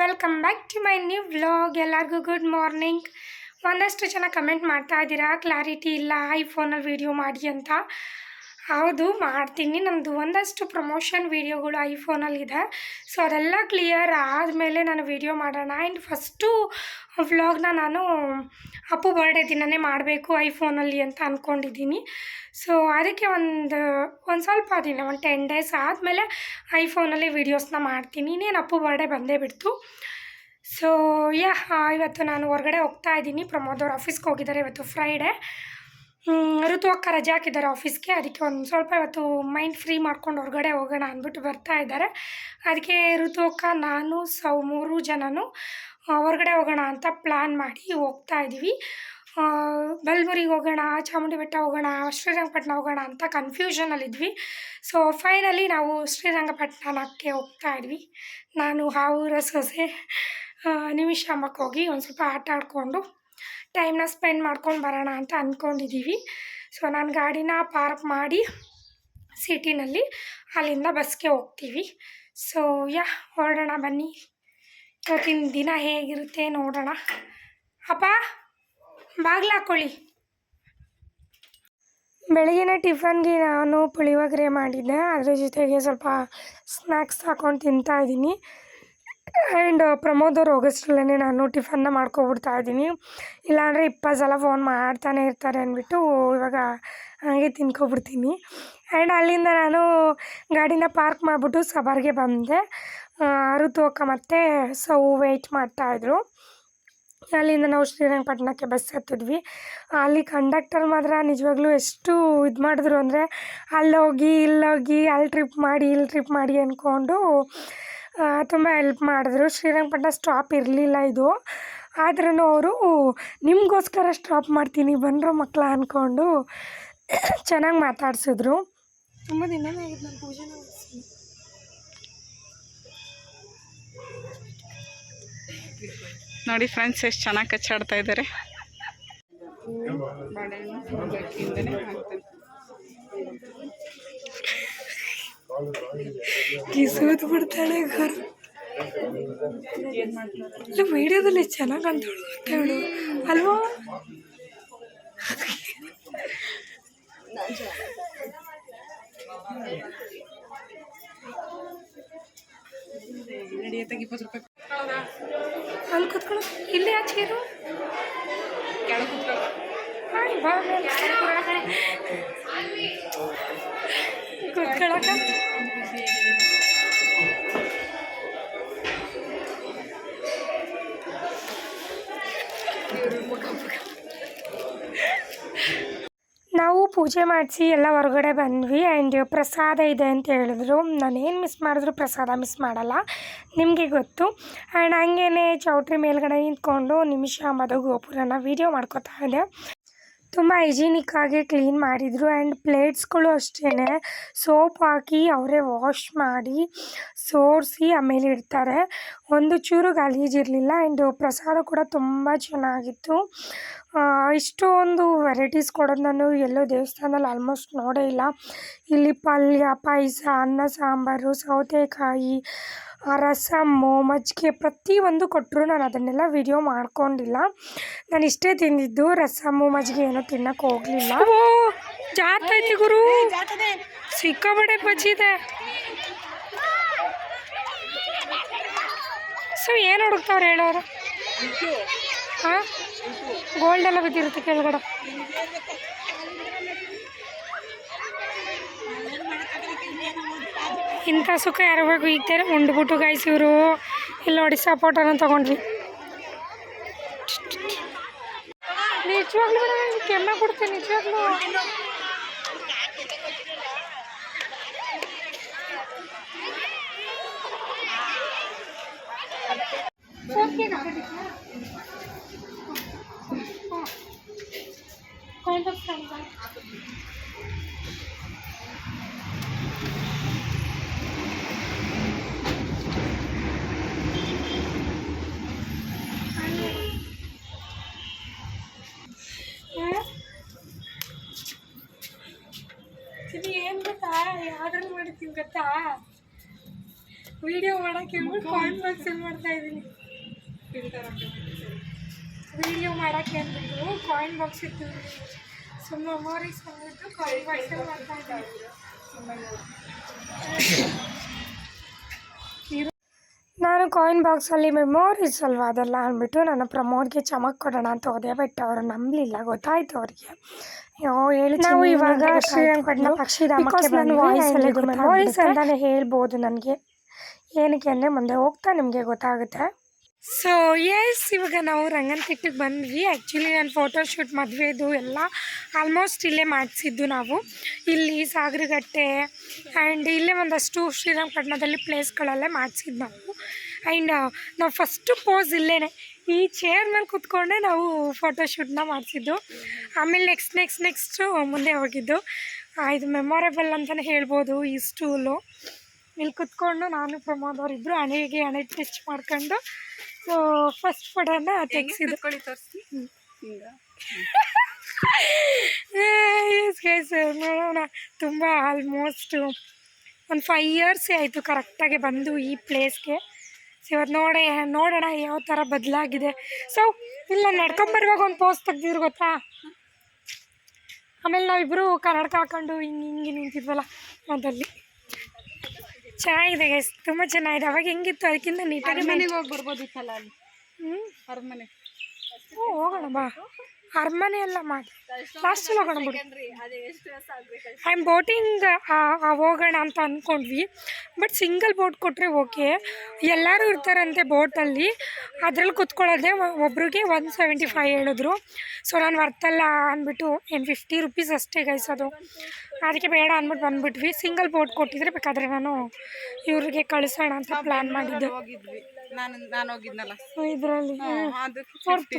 Welcome back to my new vlog ಎಲ್ಲರಿಗೂ good morning ಒಂದಷ್ಟು ಜನ ಕಮೆಂಟ್ ಮಾಡ್ತಾ ಇದ್ದೀರಾ? ಕ್ಲಾರಿಟಿ ಇಲ್ಲ ಐಫೋನಲ್ಲಿ ವೀಡಿಯೋ ಮಾಡಿ ಅಂತ. ಹೌದು, ಮಾಡ್ತೀನಿ. ನಮ್ಮದು ಒಂದಷ್ಟು ಪ್ರಮೋಷನ್ ವೀಡಿಯೋಗಳು ಐಫೋನಲ್ಲಿದೆ. ಸೊ ಅದೆಲ್ಲ ಕ್ಲಿಯರ್ ಆದಮೇಲೆ ನಾನು ವೀಡಿಯೋ ಮಾಡೋಣ. ಆ್ಯಂಡ್ ಫಸ್ಟು ವ್ಲಾಗ್ನ ನಾನು ಅಪ್ಪು ಬರ್ಡೇ ದಿನನೇ ಮಾಡಬೇಕು ಐಫೋನಲ್ಲಿ ಅಂತ ಅಂದ್ಕೊಂಡಿದ್ದೀನಿ ಸೊ ಅದಕ್ಕೆ ಒಂದು ಒಂದು ಸ್ವಲ್ಪ ದಿನ, ಒಂದು ಟೆನ್ ಡೇಸ್ ಆದಮೇಲೆ ಐಫೋನಲ್ಲಿ ವೀಡಿಯೋಸ್ನ ಮಾಡ್ತೀನಿ. ಇನ್ನೇನು ಅಪ್ಪು ಬರ್ಡೇ ಬಂದೇ ಬಿಡ್ತು. ಸೊ ಯಾ ಇವತ್ತು ನಾನು ಹೊರಗಡೆ ಹೋಗ್ತಾ ಇದ್ದೀನಿ. ಪ್ರಮೋದ್ ಅವ್ರ ಆಫೀಸ್ಗೆ ಹೋಗಿದ್ದಾರೆ ಇವತ್ತು ಫ್ರೈಡೇ ಋತು ಅಕ್ಕ ರಜೆ ಹಾಕಿದ್ದಾರೆ ಆಫೀಸ್ಗೆ ಅದಕ್ಕೆ ಒಂದು ಸ್ವಲ್ಪ ಇವತ್ತು ಮೈಂಡ್ ಫ್ರೀ ಮಾಡ್ಕೊಂಡು ಹೊರಗಡೆ ಹೋಗೋಣ ಅಂದ್ಬಿಟ್ಟು ಬರ್ತಾ ಇದ್ದಾರೆ. ಅದಕ್ಕೆ ಋತು ಅಕ್ಕ, ನಾನು, ಸೌ ಮೂರು ಜನನು ಹೊರಗಡೆ ಹೋಗೋಣ ಅಂತ ಪ್ಲ್ಯಾನ್ ಮಾಡಿ ಹೋಗ್ತಾ ಇದ್ದೀವಿ ಬಲ್ಮುರಿಗೆ ಹೋಗೋಣ ಚಾಮುಂಡಿ ಬೆಟ್ಟ ಹೋಗೋಣ ಶ್ರೀರಂಗಪಟ್ಟಣ ಹೋಗೋಣ ಅಂತ ಕನ್ಫ್ಯೂಷನಲ್ಲಿದ್ವಿ ಸೊ ಫೈನಲಿ ನಾವು ಶ್ರೀರಂಗಪಟ್ಟಣಕ್ಕೆ ಹೋಗ್ತಾ ಇದ್ವಿ. ನಾನು ಹಾವೂರ ಸೊಸೆ ನಿಮಿಷಾಂಬಕ್ಕೆ ಹೋಗಿ ಒಂದು ಸ್ವಲ್ಪ ಆಟ ಆಡಿಕೊಂಡು ಟೈಮ್ನ ಸ್ಪೆಂಡ್ ಮಾಡ್ಕೊಂಡು ಬರೋಣ ಅಂತ ಅಂದ್ಕೊಂಡಿದ್ದೀವಿ ಸೊ ನಾನು ಗಾಡಿನ ಪಾರ್ಕ್ ಮಾಡಿ ಸಿಟಿನಲ್ಲಿ ಅಲ್ಲಿಂದ ಬಸ್ಗೆ ಹೋಗ್ತೀವಿ. ಸೊ ಯಾ, ಹೊರಡೋಣ ಬನ್ನಿ. ಇವತ್ತಿನ ದಿನ ಹೇಗಿರುತ್ತೆ ನೋಡೋಣ. ಅಪ್ಪ, ಬಾಗಿಲು ಹಾಕೊಳ್ಳಿ ಬೆಳಗಿನ ಟಿಫನ್ಗೆ ನಾನು ಪುಳಿಯೋಗರೆ ಮಾಡಿದ್ದೆ. ಅದ್ರ ಜೊತೆಗೆ ಸ್ವಲ್ಪ ಸ್ನ್ಯಾಕ್ಸ್ ಹಾಕೊಂಡು ತಿಂತಾ ಇದ್ದೀನಿ. ಆ್ಯಂಡ್ ಪ್ರಮೋದ್ ಅವ್ರು ಹೋಗೋಷ್ಟ್ರಲ್ಲೇ ನಾನು ಟಿಫನ್ನ ಮಾಡ್ಕೊಬಿಡ್ತಾ ಇದ್ದೀನಿ. ಇಲ್ಲಾಂದರೆ ಇಪ್ಪತ್ತು ಸಲ ಫೋನ್ ಮಾಡ್ತಾನೆ ಇರ್ತಾರೆ ಅಂದ್ಬಿಟ್ಟು ಇವಾಗ ಹಾಗೆ ತಿನ್ಕೊಬಿಡ್ತೀನಿ. ಆ್ಯಂಡ್ ಅಲ್ಲಿಂದ ನಾನು ಗಾಡಿನ ಪಾರ್ಕ್ ಮಾಡಿಬಿಟ್ಟು ಸಬಾರ್ಗೆ ಬಂದೆ. ಋತು ಅಕ್ಕ ಮತ್ತು ಸೌ ವೆಯ್ಟ್ ಮಾಡ್ತಾಯಿದ್ರು ಅಲ್ಲಿಂದ ನಾವು ಶ್ರೀರಂಗಪಟ್ಟಣಕ್ಕೆ ಬಸ್ ಹತ್ತಿದ್ವಿ. ಅಲ್ಲಿ ಕಂಡಕ್ಟರ್ ಮಾತ್ರ ನಿಜವಾಗ್ಲೂ ಎಷ್ಟು ಇದು ಮಾಡಿದ್ರು ಅಂದರೆ ಅಲ್ಲೋಗಿ, ಇಲ್ಲೋಗಿ, ಅಲ್ಲಿ ಟ್ರಿಪ್ ಮಾಡಿ, ಇಲ್ಲಿ ಟ್ರಿಪ್ ಮಾಡಿ ಅಂದ್ಕೊಂಡು ತುಂಬ ಹೆಲ್ಪ್ ಮಾಡಿದ್ರು. ಶ್ರೀರಂಗಪಟ್ಟಣ ಸ್ಟಾಪ್ ಇರಲಿಲ್ಲ ಇದು. ಆದ್ರೂ ಅವರು ನಿಮಗೋಸ್ಕರ ಸ್ಟಾಪ್ ಮಾಡ್ತೀನಿ ಬಂದರು ಮಕ್ಕಳ ಅಂದ್ಕೊಂಡು ಚೆನ್ನಾಗಿ ಮಾತಾಡಿಸಿದ್ರು. ತುಂಬ ದಿನ ನಾನು ಪೂಜೆನ ನೋಡಿ ಫ್ರೆಂಡ್ಸ್ ಎಷ್ಟು ಚೆನ್ನಾಗಿ ಕಚ್ಚಾಡ್ತಾ ಇದ್ದಾರೆ ಕಿಸೋದು ಬಿಡ್ತಾಳೆ ಗುರು ಇಲ್ಲ, ವಿಡಿಯೋದಲ್ಲಿ ಚೆನ್ನಾಗಿ ಅಂತ ಹೇಳು. ಅಲ್ವಾ? ಅಲ್ಲಿ ಕುತ್ಕೊಳ್ಳೋ. ಇಲ್ಲೇ ಆ ಚೇರು? ಮೇಲೆ. ನಾವು ಪೂಜೆ ಮಾಡಿಸಿ ಎಲ್ಲ ಹೊರಗಡೆ ಬಂದ್ವಿ ಆ್ಯಂಡ್ ಪ್ರಸಾದ ಇದೆ ಅಂತ ಹೇಳಿದ್ರು. ನಾನೇನು ಮಿಸ್ ಮಾಡಿದ್ರು ಪ್ರಸಾದ ಮಿಸ್ ಮಾಡಲ್ಲ, ನಿಮಗೆ ಗೊತ್ತು. ಆ್ಯಂಡ್ ಹಂಗೇ ಚೌಟ್ರಿ ಮೇಲ್ಗಡೆ ನಿಂತ್ಕೊಂಡು ನಿಮಿಷ ಮಧು ಗೋಪುರನ ವೀಡಿಯೋ ಮಾಡ್ಕೋತಾ ಇದೆ ತುಂಬ ಹೈಜಿನಿಕ್ ಆಗಿ ಕ್ಲೀನ್ ಮಾಡಿದರು ಆ್ಯಂಡ್ ಪ್ಲೇಟ್ಸ್ಗಳು ಅಷ್ಟೇ ಸೋಪ್ ಹಾಕಿ ಅವರೇ ವಾಶ್ ಮಾಡಿ ಸೋರಿಸಿ ಆಮೇಲೆ ಇಡ್ತಾರೆ. ಒಂದು ಚೂರು ಗಲೀಜಿರಲಿಲ್ಲ ಆ್ಯಂಡ್ ಪ್ರಸಾದ ಕೂಡ ತುಂಬ ಚೆನ್ನಾಗಿತ್ತು. ಇಷ್ಟೊಂದು ವೆರೈಟೀಸ್ ಕೊಡೋದು ನಾನು ಎಲ್ಲೋ ದೇವಸ್ಥಾನದಲ್ಲಿ ಆಲ್ಮೋಸ್ಟ್ ನೋಡೇ ಇಲ್ಲ. ಇಲ್ಲಿ ಪಲ್ಯ, ಪಾಯಸ, ಅನ್ನ, ಸಾಂಬಾರು, ಸೌತೆಕಾಯಿ ರಸಮ್ಮು ಮಜ್ಜಿಗೆ ಪ್ರತಿಯೊಂದು ಕೊಟ್ಟರು ನಾನು ಅದನ್ನೆಲ್ಲ ವಿಡಿಯೋ ಮಾಡ್ಕೊಂಡಿಲ್ಲ. ನಾನು ಇಷ್ಟೇ ತಿಂದಿದ್ದು ರಸಮ್ಮು ಮಜ್ಜಿಗೆ ಏನೂ ತಿನ್ನಕ್ಕೆ ಹೋಗಲಿಲ್ಲ. ಓ ಜಾತೈತಿ ಗುರು. ಸಿಕ್ಕಾಬಡೆ ಬಜ್ಜಿದೆ ಸೊ ಏನು ಹುಡುಕ್ತಾವ್ರು ಹೇಳೋರು? ಹಾಂ ಗೋಲ್ಡ್ ಎಲ್ಲ ಬಿದ್ದಿರುತ್ತೆ ಕೆಳಗಡೆ. ಇಂಥ ಸುಖ ಯಾರು ಬೇಕು ಈಗ ಥರ ಉಂಡ್ಬಿಟ್ಟು ಗಾಯ್ಸ್ ಇವರು ಇಲ್ಲಿ ನೋಡಿ ಸಪೋಟನ ತೊಗೊಂಡ್ವಿ ನಿಜವಾಗ್ಲೂ ಮೇಡಮ್ ಕೆಮ್ಮ ಕೊಡ್ತೀನಿ ನಿಜವಾಗ್ಲೂ कौन ವಿಡಿಯೋ ಮಾಡೋಕ್ಕೆ ಹೇಳ್ಬಿಟ್ಟು ಕಾಯಿನ್ ಬಾಕ್ಸ್ ಅಲ್ಲಿ ಮಾಡ್ತಾ ಇದ್ದೀನಿ. ವಿಡಿಯೋ ಮಾಡೋಕ್ಕೆ ಅಂದ್ಬಿಟ್ಟು ಕಾಯಿನ್ ಬಾಕ್ಸ್ ಇತ್ತು. ಸೊ ಮೆಮೊರೀಸ್ ಬಂದ್ಬಿಟ್ಟು ಕಾಯಿನ್ ಬಾಕ್ಸ್ ಮಾಡ್ತಾ ಇದ್ದೀನಿ. ನಾನು ಕಾಯಿನ್ ಬಾಕ್ಸಲ್ಲಿ ಮೆಮೊರೀಸ್ ಅಲ್ವಾ ಅದೆಲ್ಲ ಅಂದ್ಬಿಟ್ಟು ನನ್ನ ಪ್ರಮೋದ್ಗೆ ಚಮಕ್ ಕೊಡೋಣ ಅಂತ ಹೋದೆ ಬಟ್ ಅವರು ನಂಬಲಿಲ್ಲ. ಗೊತ್ತಾಯ್ತು ಅವ್ರಿಗೆ. ನಾವು ಇವಾಗ ಶ್ರೀರಂಗಪಟ್ಟಣ ಪಕ್ಷಿಧಾಮಕ್ಕೆ ನಾನು ವಾಯ್ಸಲ್ಲಿ ಮೆಮೊರೀಸ್ ಅಂತಲೇ ಹೇಳ್ಬೋದು ನನಗೆ. ಏನಕ್ಕೆ ಅಂದರೆ ಮುಂದೆ ಹೋಗ್ತಾ ನಿಮಗೆ ಗೊತ್ತಾಗುತ್ತೆ. ಸೊ ಎಸ್ ಇವಾಗ ನಾವು ರಂಗನತಿಟ್ಟಿಗೆ ಬಂದ್ವಿ. ಆ್ಯಕ್ಚುಲಿ ನಾನು ಫೋಟೋಶೂಟ್ ಮದುವೆದು ಎಲ್ಲ ಆಲ್ಮೋಸ್ಟ್ ಇಲ್ಲೇ ಮಾಡಿಸಿದ್ದು ನಾವು. ಇಲ್ಲಿ ಸಾಗರಗಟ್ಟೆ ಆ್ಯಂಡ್ ಇಲ್ಲೇ ಒಂದಷ್ಟು ಶ್ರೀರಂಗಪಟ್ಟಣದಲ್ಲಿ ಪ್ಲೇಸ್ಗಳಲ್ಲೇ ಮಾಡಿಸಿದ್ದು ನಾವು. ಆ್ಯಂಡ್ ನಾವು ಫಸ್ಟು ಪೋಸ್ ಇಲ್ಲೇ ಈ ಚೇರ್ ಮೇಲೆ ಕೂತ್ಕೊಂಡೆ ನಾವು ಫೋಟೋಶೂಟ್ನ ಮಾಡಿಸಿದ್ದು. ಆಮೇಲೆ ನೆಕ್ಸ್ಟ್ ನೆಕ್ಸ್ಟ್ ನೆಕ್ಸ್ಟು ಮುಂದೆ ಹೋಗಿದ್ದು. ಇದು ಮೆಮೊರೇಬಲ್ ಅಂತಲೇ ಹೇಳ್ಬೋದು ಈ ಸ್ಟೂಲು ಇಲ್ಲಿ ಕುತ್ಕೊಂಡು ನಾನು ಪ್ರಮೋದ್ ಅವರಿಬ್ಬರು ಹಣೆಗೆ ಹಣೆ ಟಚ್ ಮಾಡ್ಕೊಂಡು ಸೊ ಫಸ್ಟ್ ಫೋಟೋನ ತೆಗ್ಸಿದ್ದು. ತೋರಿಸಿ? ನೋಡೋಣ. ತುಂಬ ಆಲ್ಮೋಸ್ಟ್ ಒಂದು ಫೈವ್ ಇಯರ್ಸೇ ಆಯಿತು ಕರೆಕ್ಟಾಗಿ ಬಂದು ಈ ಪ್ಲೇಸ್ಗೆ ಸೊ ಇವತ್ತು ನೋಡಿ ನೋಡೋಣ ಯಾವ ಥರ ಬದಲಾಗಿದೆ. ಸೊ ಇಲ್ಲ ನಡ್ಕೊಂಬರುವಾಗ ಒಂದು ಪೋಸ್ ತೆಗ್ದಿದ್ರು ಗೊತ್ತಾ? ಆಮೇಲೆ ನಾವಿಬ್ಬರು ಕನ್ನಡಕ ಹಾಕೊಂಡು ಹಿಂಗೆ ಹಿಂಗೆ ನಿಂತಿದ್ವಲ್ಲ ಅದಲ್ಲಿ ಚೆನ್ನಾಗಿದೆ ಗೈಸ್ ತುಂಬ ಚೆನ್ನಾಗಿದೆ. ಅವಾಗ ಹೆಂಗಿತ್ತು? ಅದಕ್ಕಿಂತ ನೀಟಾಗಿ ಮನೆಗೆ ಹೋಗಿ ಬರ್ಬೋದಿತ್ತಲ್ಲ ಅಲ್ಲಿ? ಹ್ಞೂ ಅರಮನೆ. ಮನೆ ಹೋಗೋಣ ಬಾ. ಅರಮನೆ ಎಲ್ಲ ಮಾಡಿ. ಲಾಸ್ಟ್ ಹೋಗೋಣ ಬಿಡು. ಐ ಆಮ್ ಬೋಟಿಂಗ್ ಹೋಗೋಣ ಅಂತ ಅಂದ್ಕೊಂಡ್ವಿ ಬಟ್ ಸಿಂಗಲ್ ಬೋಟ್ ಕೊಟ್ಟರೆ ಓಕೆ ಎಲ್ಲರೂ ಇರ್ತಾರಂತೆ ಬೋಟಲ್ಲಿ ಅದ್ರಲ್ಲಿ ಕುತ್ಕೊಳ್ಳೋದೇ ಒಬ್ರಿಗೆ ಒನ್ ಸೆವೆಂಟಿ ಫೈವ್ ಹೇಳಿದ್ರು. ಸೊ ನಾನು ವರ್ತಲ್ಲ ಅಂದ್ಬಿಟ್ಟು ಏನು ಫಿಫ್ಟಿ ರುಪೀಸ್ ಅಷ್ಟೇ ಗೈಸೋದು ಅದಕ್ಕೆ ಬೇಡ ಅಂದ್ಬಿಟ್ಟು ಬಂದ್ಬಿಟ್ವಿ. ಸಿಂಗಲ್ ಬೋಟ್ ಕೊಟ್ಟಿದ್ರೆ ಬೇಕಾದರೆ ನಾನು ಇವ್ರಿಗೆ ಕಳಿಸೋಣ ಅಂತ ಪ್ಲ್ಯಾನ್ ಮಾಡಿದ್ದೆ. ನಾನು ನಾನು ಹೋಗಿದ್ನಲ್ಲ. ಇದರಲ್ಲಿ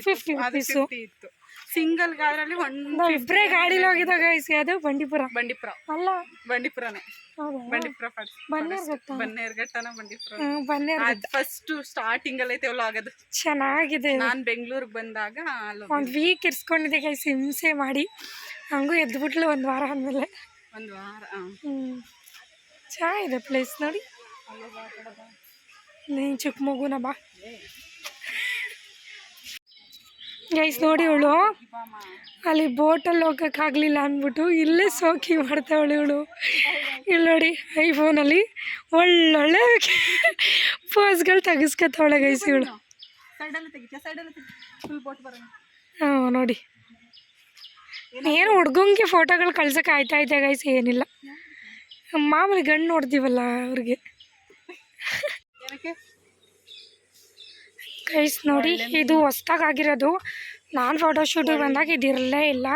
ಫಿಫ್ಟಿ Fourth 50 50 ಅದು rupees. 50 ಇತ್ತು ಸಿಂಗಲ್ ಗಾದ್ರಲ್ಲಿ ನಾವು ಇಬ್ಬರೇ ಗಾಡಿಲಿ ಹೋಗಿದ್ದಾಗ ಅದು ಬಂಡೀಪುರ. ಬಂಡೀಪುರ. ಅಲ್ಲ? ಬಂಡೀಪುರನೇ. ಬಂಡೀಪುರ ಫಾಲ್ಸ್ ಬನ್ನೇರ್ಘಟ್ಟ. ಬನ್ನೇರ್ಘಟ್ಟನ? ಬಂಡೀಪುರ? ಹ್ಮ್, ಬನ್ನಿ ಅದು ಫಸ್ಟ್ ಸ್ಟಾರ್ಟಿಂಗ್ ಅಲ್ಲಿ ಐತೆ ಆಗದು. ಚೆನ್ನಾಗಿದೆ ನಾನು ಬೆಂಗಳೂರಿಗೆ ಬಂದಾಗ ಒಂದು ವೀಕ್ ಇರ್ಸ್ಕೊಂಡಿದ್ದೆ ಗೈಸ್ ಹಿಂಸೆ ಮಾಡಿ. ಹಂಗೂ ಎದ್ಬಿಟ್ಲು ಒಂದು ವಾರ ಆದಮೇಲೆ. ಒಂದು ವಾರ ಚೆನ್ನಾಗಿದೆ ಪ್ಲೇಸ್ ನೋಡಿ. ನೀನು ಚಿಕ್ಕ ಮಗುನ ಬಾ ಗೈಸ್ ನೋಡಿ ಇವಳು ಅಲ್ಲಿ ಬೋಟಲ್ಲಿ ಹೋಗೋಕ್ಕಾಗಲಿಲ್ಲ ಅಂದ್ಬಿಟ್ಟು ಇಲ್ಲೇ ಸೋಕಿ ಮಾಡ್ತಾವಳು ಇವಳು ಇಲ್ಲಿ ನೋಡಿ ಐಫೋನಲ್ಲಿ ಒಳ್ಳೊಳ್ಳೆ ಪೋಸ್ಗಳು ತೆಗಿಸ್ಕೊತಾವಳೆ ಗೈಸ್ ಇವಳು. ಹಾಂ, ನೋಡಿ. ಏನು ಹುಡ್ಗಂಗೆ ಫೋಟೋಗಳು ಕಳ್ಸೋಕೆ ಆಯ್ತಾ ಐತೆ ಗೈಸ್ ಏನಿಲ್ಲ. ಮಾಮೂಲಿ ಗಂಡು ನೋಡ್ತೀವಲ್ಲ ಅವ್ರಿಗೆ. ಗೈಸ್ ನೋಡಿ ಇದು ಹೊಸ್ದಾಗಿರೋದು ನಾನು ಫೋಟೋಶೂಟಿಗೆ ಬಂದಾಗ ಇದಿರಲೇ ಇಲ್ಲ.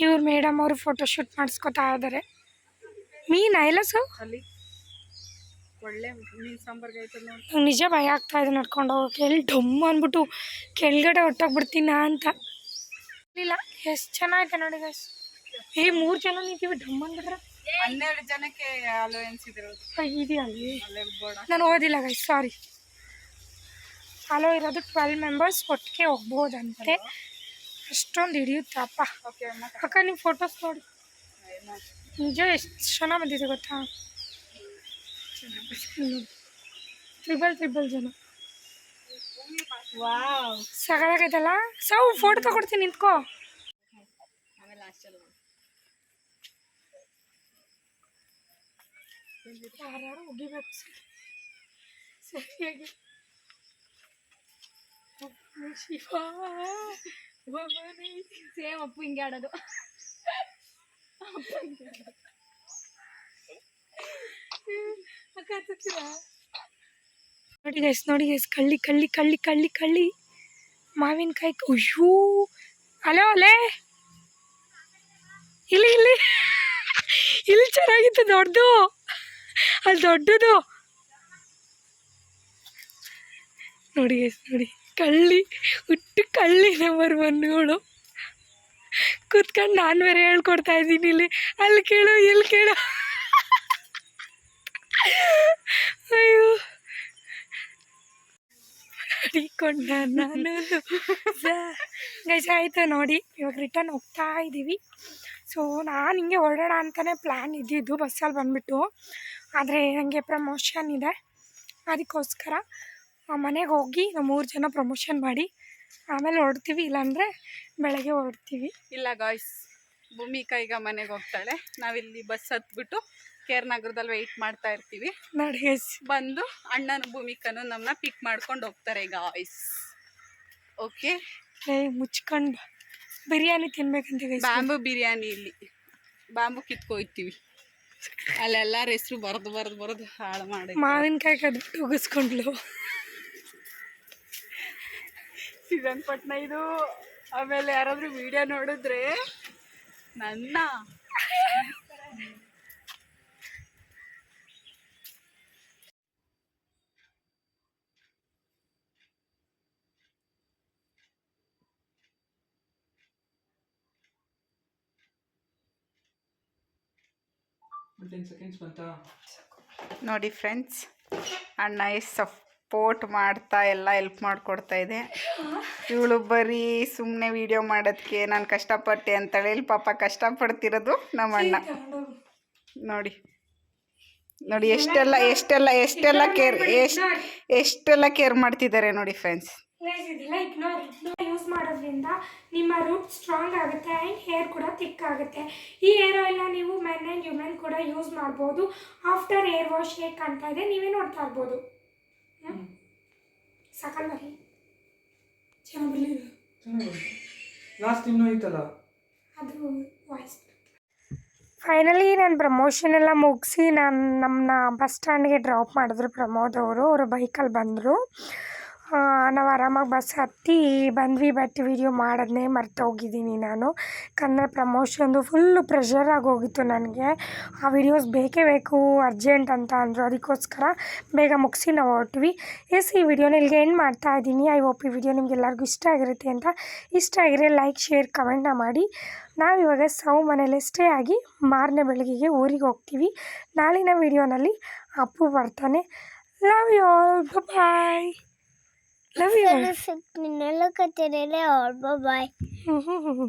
ಇವ್ರು ಮೇಡಮ್ ಅವರು ಫೋಟೋಶೂಟ್ ಮಾಡಿಸ್ಕೊತಾ ಇದ್ದಾರೆ ಮೀನಾ ಇಲ್ಲ ಸರ್ ನಿಜ ಭಯ ಆಗ್ತಾ ಇದೆ ನಡ್ಕೊಂಡು ಹೋಗೋಕೆ ಎಲ್ಲಿ ಡಮ್ ಅಂದ್ಬಿಟ್ಟು ಕೆಳಗಡೆ ಹೊಟ್ಟೋಗ್ಬಿಡ್ತೀನ ಅಂತ. ಇಲ್ಲ ಎಷ್ಟು ಚೆನ್ನಾಗಿದೆ ನೋಡಿ ಗೈಸ್ ಏ ಮೂರು ಜನ ನಿಂತೀವಿ. ಡಮ್ ಅಂದ್ಬಿಟ್ರೆ? ಹನ್ನೆರಡು ಜನಕ್ಕೆ ಅಲೋಯನ್ಸ್ ಇದ್ರು ನಾನು ಓದಿಲ್ಲ ಗೈಸ್ ಸಾರಿ ಅಲೋ ಇರೋದು ಟ್ವೆಲ್ ಮೆಂಬರ್ಸ್ ಒಟ್ಟಿಗೆ ಹೋಗ್ಬೋದಂತೆ ಅಷ್ಟೊಂದು ಹಿಡಿಯುತ್ತೆ ಅಪ್ಪ ಓಕೆ ಅಮ್ಮ ಅಕ್ಕ ನೀವು ಫೋಟೋಸ್ ನೋಡಿ ನಿಜ ಎಷ್ಟು ಚೆನ್ನಾಗಿ ಬಂದಿದೆ ಗೊತ್ತಾ ತ್ರಿಬಲ್ ತ್ರಿಬಲ್ ಜನ ವಾವ್ ಸಗದಾಗೈತಲ್ಲ ಸಾವು ಫೋಟೋ ತಗೊಡ್ತೀನಿ ನಿಂತ್ಕೋ ಆಮೇಲೆ ಲಾಸ್ಟಲ್ಲಿ ಯಾರ್ಯಾರು ಉಗಿಬೇಕು ಸರಿಯಾಗಿ ಶಿವ ಸೇಮ್ ಅಪ್ಪು ಹಿಂಗೆ ಆಡೋದು ನೋಡಿ ಗೈಸ್ ನೋಡಿ ಗೈಸ್ ಕಳ್ಳಿ ಕಳ್ಳಿ ಕಳ್ಳಿ ಕಳ್ಳಿ ಕಳ್ಳಿ. ಮಾವಿನಕಾಯಿ ಅಯ್ಯೋ! ಅಲೋ, ಅಲೇ? ಇಲ್ಲಿ ಇಲ್ಲಿ. ಇಲ್ಲಿ ಚೆನ್ನಾಗಿತ್ತು ದೊಡ್ಡದು. ಅಲ್ಲಿ ದೊಡ್ಡದು. ನೋಡಿ ಗೈಸ್ ನೋಡಿ. ಕಳ್ಳಿ, ಹುಟ್ಟು ಕಳ್ಳಿ ನಂಬರ್ ಒನ್ಗಳು ಕೂತ್ಕೊಂಡು ನಾನು ಬೇರೆ ಹೇಳ್ಕೊಡ್ತಾ ಇದ್ದೀನಿ ಇಲ್ಲಿ. ಅಲ್ಲಿ ಕೇಳು, ಇಲ್ಲಿ ಕೇಳು. ಅಯ್ಯೋ. ಅಡಿಕೊಂಡ ನಾನು. ಗಜ ಆಯಿತು ನೋಡಿ. ಇವಾಗ ರಿಟರ್ನ್ ಹೋಗ್ತಾ ಇದ್ದೀವಿ ಸೊ ನಾನು ಹಿಂಗೆ ಹೊರಡೋಣ ಅಂತಲೇ ಪ್ಲ್ಯಾನ್ ಇದ್ದಿದ್ದು ಬಸ್ಸಲ್ಲಿ ಬಂದುಬಿಟ್ಟು. ಆದರೆ ನನಗೆ ಪ್ರಮೋಷನ್ ಇದೆ. ಅದಕ್ಕೋಸ್ಕರ ಮನೆಗೆ ಹೋಗಿ ನಾವು ಮೂರು ಜನ ಪ್ರಮೋಷನ್ ಮಾಡಿ ಆಮೇಲೆ ಹೊರಡ್ತೀವಿ ಇಲ್ಲಾಂದರೆ ಬೆಳಗ್ಗೆ ಹೊರಡ್ತೀವಿ. ಇಲ್ಲ ಗಾಯ್ಸ್ ಭೂಮಿಕಾ ಈಗ ಮನೆಗೆ ಹೋಗ್ತಾಳೆ. ನಾವಿಲ್ಲಿ ಬಸ್ ಹತ್ಬಿಟ್ಟು ಕೇರ್ ನಗರದಲ್ಲಿ ವೆಯ್ಟ್ ಮಾಡ್ತಾ ಇರ್ತೀವಿ. ನೋಡಿ ಬಂದು ಅಣ್ಣನ ಭೂಮಿಕನು ನಮ್ಮನ್ನ ಪಿಕ್ ಮಾಡ್ಕೊಂಡು ಹೋಗ್ತಾರೆ ಗಾಯ್ಸ್ ಓಕೆ ಏ ಮುಚ್ಕೊಂಡು ಬಿರಿಯಾನಿ ತಿನ್ಬೇಕಂತ ಬಾಂಬು ಬ್ಯಾಂಬು ಬಿರಿಯಾನಿ ಇಲ್ಲಿ. ಬಾಂಬು ಕಿತ್ಕೊಯ್ತೀವಿ. ಅಲ್ಲೆಲ್ಲಾರ ಹೆಸರು ಬರೆದು ಬರೆದು ಬರೆದು ಹಾಳು ಮಾಡಿ. ಮಾವಿನಕಾಯಿ ಕದ್ಬಿಟ್ಟು ಉಗಿಸ್ಕೊಂಡ್ಲು. ಶ್ರೀರಂಗಪಟ್ಟಣ ಇದು ಆಮೇಲೆ ಯಾರಾದರೂ ವಿಡಿಯೋ ನೋಡಿದ್ರೆ ನನ್ನ. ನೋಡಿ ಫ್ರೆಂಡ್ಸ್ ಅಣ್ಣ ಎಷ್ಟು ಸಪೋರ್ಟ್ ಮಾಡ್ತಾ ಎಲ್ಲ ಹೆಲ್ಪ್ ಮಾಡಿಕೊಡ್ತಾ ಇದೆ. ಇವಳು ಬರೀ ಸುಮ್ಮನೆ ವಿಡಿಯೋ ಮಾಡೋದಕ್ಕೆ ನಾನು ಕಷ್ಟಪಟ್ಟೆ ಅಂತೇಳಿ ಇಲ್ಲಿ ಪಾಪ ಕಷ್ಟಪಡ್ತಿರೋದು ನಮ್ಮ ಅಣ್ಣ. ನೋಡಿ. ನೋಡಿ ಎಷ್ಟೆಲ್ಲ ಎಷ್ಟೆಲ್ಲ ಎಷ್ಟೆಲ್ಲ ಕೇರ್, ಎಷ್ಟು, ಎಷ್ಟೆಲ್ಲ ಕೇರ್ ಮಾಡ್ತಿದ್ದಾರೆ ನೋಡಿ ಫ್ರೆಂಡ್ಸ್ ಲೈಕ್ ಯೂಸ್ ಮಾಡೋದ್ರಿಂದ ನಿಮ್ಮ ರೂಟ್ ಸ್ಟ್ರಾಂಗ್ ಆಗುತ್ತೆ ಆ್ಯಂಡ್ ಹೇರ್ ಕೂಡ ಥಿಕ್ ಆಗುತ್ತೆ. ಈ ಹೇರ್ ಆಯಿಲ್ನ ನೀವು ಮೆನ್ ಆ್ಯಂಡ್ ವುಮೆನ್ ಕೂಡ ಯೂಸ್ ಮಾಡ್ಬೋದು. ಆಫ್ಟರ್ ಹೇರ್ ವಾಶ್ ಹೇಗೆ ಕಾಣ್ತಾ ಇದೆ ನೀವೇ ನೋಡ್ತಾ ಇರ್ಬೋದು. ಸಕಲ್ ಬರಿ ಚೆನ್ನಾಗಿ ಚೆನ್ನಾಗಿ ಲಾಸ್ಟ್ ಇನ್ನೂ ಐತಲ್ಲ? ಅದು ವಾಯ್ಸ್ ಫೈನಲಿ ನಾನು ಪ್ರಮೋಷನ್ ಎಲ್ಲ ಮುಗಿಸಿ ನಾನು ನಮ್ಮನ್ನ ಬಸ್ ಸ್ಟ್ಯಾಂಡ್ಗೆ ಡ್ರಾಪ್ ಮಾಡಿದ್ರು ಪ್ರಮೋದ್ ಅವರು. ಅವರು ಬೈಕಲ್ಲಿ ಬಂದರು. ನಾವು ಆರಾಮಾಗಿ ಬಸ್ ಹತ್ತಿ ಬಂದ್ವಿ ಬಟ್ ವಿಡಿಯೋ ಮಾಡೋದನ್ನೇ ಮರ್ತೋಗಿದ್ದೀನಿ ನಾನು. ಕನ್ನಡ ಪ್ರಮೋಷನ್ದು ಫುಲ್ಲು ಪ್ರೆಷರಾಗಿ ಹೋಗಿತ್ತು ನನಗೆ. ಆ ವಿಡಿಯೋಸ್ ಬೇಕೇ ಬೇಕು ಅರ್ಜೆಂಟ್ ಅಂತ ಅಂದರು. ಅದಕ್ಕೋಸ್ಕರ ಬೇಗ ಮುಗಿಸಿ ನಾವು ಹೊರಟ್ವಿ. ಎಸ್ ಈ ವಿಡಿಯೋನ ಇಲ್ಲಿಗೆ ಏನು ಮಾಡ್ತಾ ಇದ್ದೀನಿ. ಐ ಹೋಪ್ ಈ ವಿಡಿಯೋ ನಿಮ್ಗೆ ಎಲ್ಲರಿಗೂ ಇಷ್ಟ ಆಗಿರುತ್ತೆ ಅಂತ. ಇಷ್ಟ ಆಗಿದ್ರೆ ಲೈಕ್ ಶೇರ್ ಕಮೆಂಟ್ನ ಮಾಡಿ. ನಾವಿವಾಗ ಸೌ ಮನೇಲಿ ಸ್ಟೇ ಆಗಿ ಮಾರನೇ ಬೆಳಗ್ಗೆಗೆ ಊರಿಗೆ ಹೋಗ್ತೀವಿ. ನಾಳಿನ ವಿಡಿಯೋನಲ್ಲಿ ಅಪ್ಪು ಬರ್ತಾನೆ. Love you all bye love you ನಿನ್ನೆಲ್ಲ ಕತ್ತೇನೆ ಬಾಯ್ ಹ್ಞೂ ಹ್ಞೂ ಹ್ಞೂ